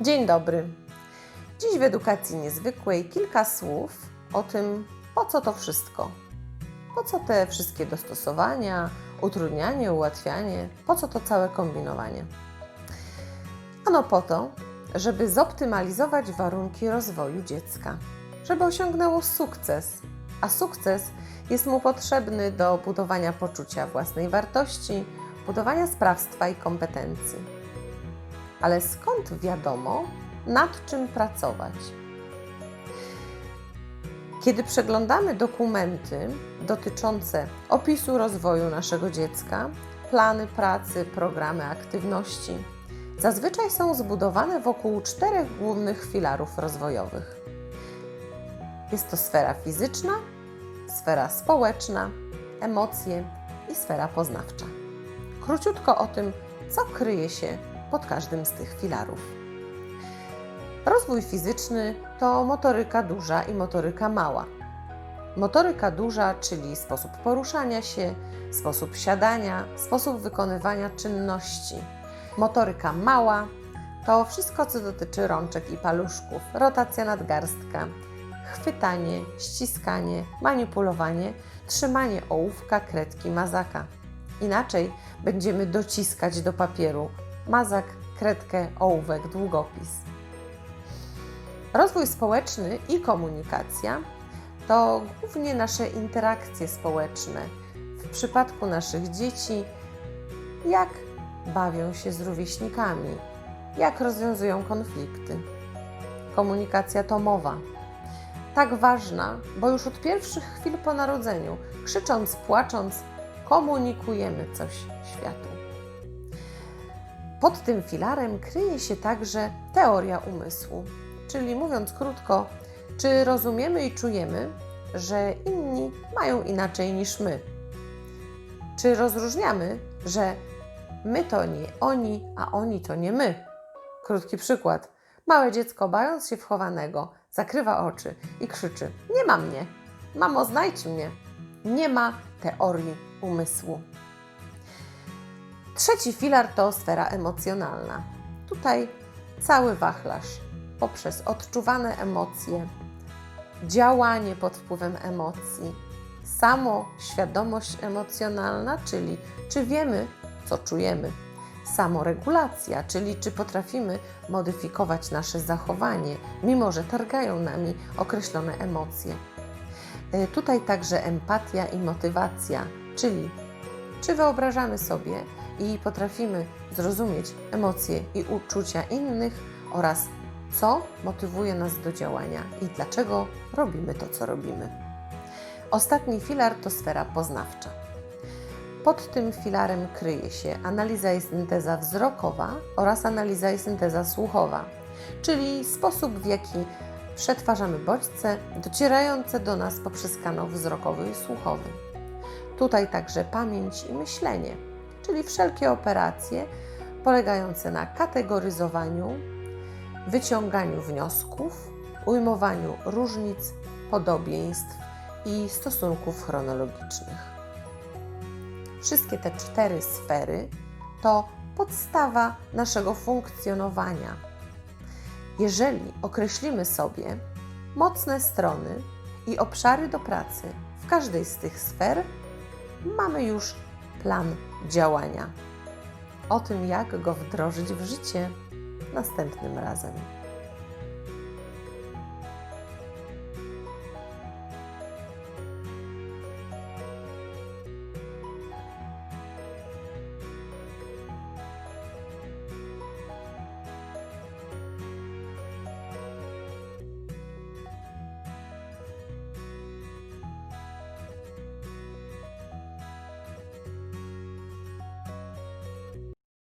Dzień dobry. Dziś w edukacji niezwykłej kilka słów o tym, po co to wszystko. Po co te wszystkie dostosowania, utrudnianie, ułatwianie, po co to całe kombinowanie? Ano po to, żeby zoptymalizować warunki rozwoju dziecka, żeby osiągnęło sukces, a sukces jest mu potrzebny do budowania poczucia własnej wartości, budowania sprawstwa i kompetencji. Ale skąd wiadomo, nad czym pracować? Kiedy przeglądamy dokumenty dotyczące opisu rozwoju naszego dziecka, plany pracy, programy aktywności, zazwyczaj są zbudowane wokół czterech głównych filarów rozwojowych. Jest to sfera fizyczna, sfera społeczna, emocje i sfera poznawcza. Króciutko o tym, co kryje się pod każdym z tych filarów. Rozwój fizyczny to motoryka duża i motoryka mała. Motoryka duża, czyli sposób poruszania się, sposób siadania, sposób wykonywania czynności. Motoryka mała to wszystko, co dotyczy rączek i paluszków, rotacja nadgarstka, chwytanie, ściskanie, manipulowanie, trzymanie ołówka, kredki, mazaka. Inaczej będziemy dociskać do papieru mazak, kredkę, ołówek, długopis. Rozwój społeczny i komunikacja to głównie nasze interakcje społeczne. W przypadku naszych dzieci, jak bawią się z rówieśnikami, jak rozwiązują konflikty. Komunikacja to mowa. Tak ważna, bo już od pierwszych chwil po narodzeniu, krzycząc, płacząc, komunikujemy coś światu. Pod tym filarem kryje się także teoria umysłu, czyli mówiąc krótko, czy rozumiemy i czujemy, że inni mają inaczej niż my? Czy rozróżniamy, że my to nie oni, a oni to nie my? Krótki przykład. Małe dziecko, bając się w chowanego, zakrywa oczy i krzyczy: Nie ma mnie! Mamo, znajdź mnie! Nie ma teorii umysłu. Trzeci filar to sfera emocjonalna. Tutaj cały wachlarz poprzez odczuwane emocje, działanie pod wpływem emocji, samoświadomość emocjonalna, czyli czy wiemy, co czujemy, samoregulacja, czyli czy potrafimy modyfikować nasze zachowanie, mimo że targają nami określone emocje. E, Tutaj także empatia i motywacja, czyli czy wyobrażamy sobie i potrafimy zrozumieć emocje i uczucia innych oraz co motywuje nas do działania i dlaczego robimy to, co robimy. Ostatni filar to sfera poznawcza. Pod tym filarem kryje się analiza i synteza wzrokowa oraz analiza i synteza słuchowa, czyli sposób, w jaki przetwarzamy bodźce docierające do nas poprzez kanał wzrokowy i słuchowy. Tutaj także pamięć i myślenie, czyli wszelkie operacje polegające na kategoryzowaniu, wyciąganiu wniosków, ujmowaniu różnic, podobieństw i stosunków chronologicznych. Wszystkie te cztery sfery to podstawa naszego funkcjonowania. Jeżeli określimy sobie mocne strony i obszary do pracy w każdej z tych sfer, mamy już plan działania. O tym, jak go wdrożyć w życie, następnym razem.